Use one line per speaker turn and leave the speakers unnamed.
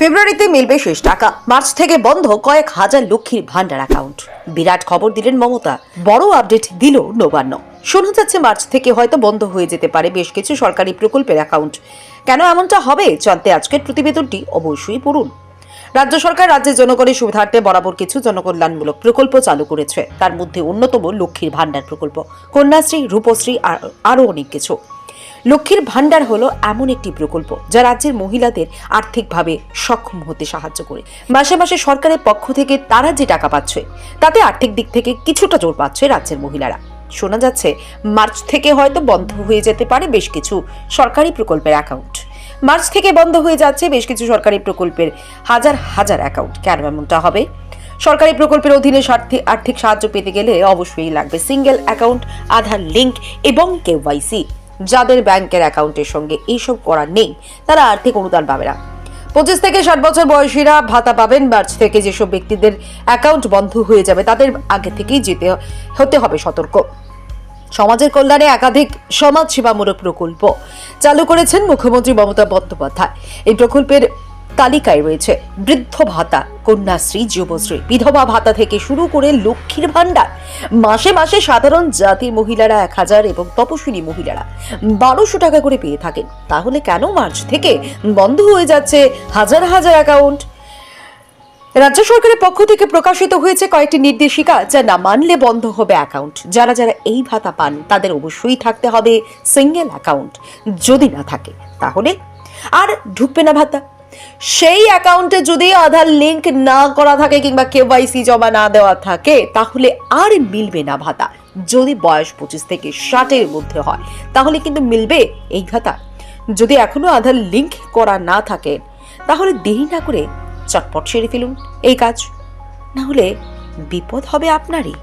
ফেব্রুয়ারিতে মিলবে শেষ টাকা। মার্চ থেকে বন্ধ কয়েক হাজার লক্ষ্মীর ভান্ডার অ্যাকাউন্ট বিরাট খবর দিলেন মমতা। বড় আপডেট দিল নবান্ন। শোনা যাচ্ছে মার্চ থেকে হয়তো বন্ধ হয়ে যেতে পারে বেশ কিছু সরকারি প্রকল্পের অ্যাকাউন্ট কেন এমনটা হবে জানতে আজকের প্রতিবেদনটি অবশ্যই পড়ুন। রাজ্য সরকার রাজ্যের জনগণের সুবিধার্থে বরাবর কিছু জনকল্যাণমূলক প্রকল্প চালু করেছে। তার মধ্যে অন্যতম লক্ষ্মীর ভান্ডার প্রকল্প। কন্যাশ্রী, রূপশ্রী আর আরও অনেক কিছু। লক্ষ্মীর ভাণ্ডার হলো এমন একটি প্রকল্প যা রাজ্যের মহিলাদের আর্থিকভাবে সক্ষম হতে সাহায্য করে। মাসে মাসে সরকারের পক্ষ থেকে তারা যে টাকা পাচ্ছে, তাতে আর্থিক দিক থেকে কিছুটা জোর পাচ্ছে রাজ্যের মহিলারা। শোনা যাচ্ছে, মার্চ থেকে হয়তো বন্ধ হয়ে যেতে পারে বেশ কিছু সরকারি প্রকল্পের অ্যাকাউন্ট মার্চ থেকে বন্ধ হয়ে যাচ্ছে বেশ কিছু সরকারি প্রকল্পের হাজার হাজার অ্যাকাউন্ট কেন এমনটা হবে? সরকারি প্রকল্পের অধীনে আর্থিক সাহায্য পেতে গেলে অবশ্যই লাগবে সিঙ্গেল অ্যাকাউন্ট আধার লিঙ্ক এবং কেওয়াইসি যাদের ব্যাংকের অ্যাকাউন্টের সঙ্গে এইসব করা নেই, তারা আর্থিক অনুদান পাবে না। পঁচিশ থেকে ষাট বছর বয়সীরা ভাতা পাবেন, মার্চ থেকে যেসব ব্যক্তিদের অ্যাকাউন্ট বন্ধ হয়ে যাবে, তাদের আগে থেকেই যেতে হতে হবে সতর্ক। সমাজের কল্যাণে একাধিক সমাজ সেবামূলক প্রকল্প চালু করেছেন মুখ্যমন্ত্রী মমতা বন্দ্যোপাধ্যায়। এই প্রকল্পের তালিকায় রয়েছে বৃদ্ধ ভাতা, কন্যাশ্রী, যুবশ্রী। বিধবা ভাতা থেকে শুরু করে লক্ষ্মীর ভাণ্ডার। মাসে মাসে সাধারণ জাতির মহিলারা এক হাজার এবং তপশিলি মহিলারা বারোশো টাকা করে পেয়ে থাকেন। তাহলে কেন মার্চ থেকে বন্ধ হয়ে যাচ্ছে হাজার হাজার অ্যাকাউন্ট রাজ্য সরকারের পক্ষ থেকে প্রকাশিত হয়েছে কয়েকটি নির্দেশিকা যা না মানলে বন্ধ হবে অ্যাকাউন্ট যারা যারা এই ভাতা পান, তাদের অবশ্যই থাকতে হবে সিঙ্গেল অ্যাকাউন্ট যদি না থাকে, তাহলে আর ঢুকবে না ভাতা। সেই অ্যাকাউন্টে যদি আধার লিংক না করা থাকে কিংবা কেওয়াইসি জমা না দেওয়া থাকে, তাহলে আর মিলবে না ভাতা। যদি বয়স পঁচিশ থেকে ষাটের মধ্যে হয়, তাহলে কিন্তু মিলবে এই ভাতা। যদি এখনও আধার লিংক করা না থাকে, তাহলে দেরি না করে চটপট সেরে ফেলুন। এই কাজ, না হলে বিপদ হবে আপনারই।